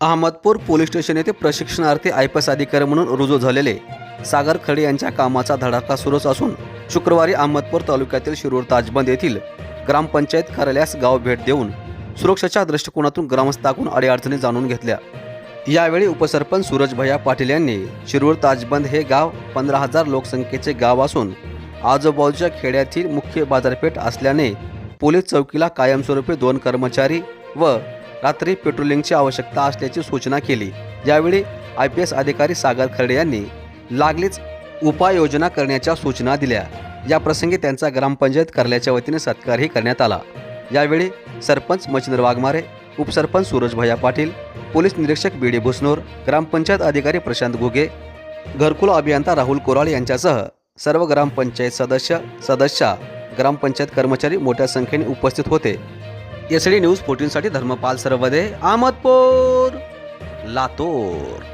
Ahmadpur police station येथे प्रशिक्षणार्थी I P S अधिकारी म्हणून रुजू झालेले सागर खडे यांच्या कामाचा धडाका सुरूच असून शुक्रवारी अहमदपूर तालुक्यातील शिरूर ताजबंद येथील ग्रामपंचायत कार्यालयास गाव भेट देऊन सुरक्षेच्या दृष्टिकोनातून ग्रामस्थाकडून अडीअडचणी जाणून घेतल्या. यावेळी उपसरपंच सूरज भैया पाटील यांनी शिरूर ताजबंद हे गाव पंधरा हजार लोकसंख्येचे गाव असून आजूबाजूच्या खेड्यातील मुख्य बाजारपेठ असल्याने पोलीस चौकीला कायमस्वरूपी दोन कर्मचारी व रात्री पेट्रोलिंगची आवश्यकता असल्याची सूचना केली. यावेळी आय पी एस अधिकारी सागर खर्डे यांनी लागलीच उपाययोजना करण्याच्या सूचना दिल्या. या प्रसंगी त्यांचा ग्रामपंचायत कार्यालयाच्या वतीने सत्कारही करण्यात आला. यावेळी सरपंच मच्छिंद्र वाघमारे उपसरपंच सूरज भैया पाटील पोलीस निरीक्षक बी डी भुसनोर ग्रामपंचायत अधिकारी प्रशांत घुगे घरकुल अभियंता राहुल कोराळ यांच्यासह सर्व ग्रामपंचायत सदस्य सदस्या ग्रामपंचायत कर्मचारी मोठ्या संख्येने उपस्थित होते. एस डी न्यूज फोर्टीनसाठी धर्मपाल सरवदे अहमदपूर लातूर.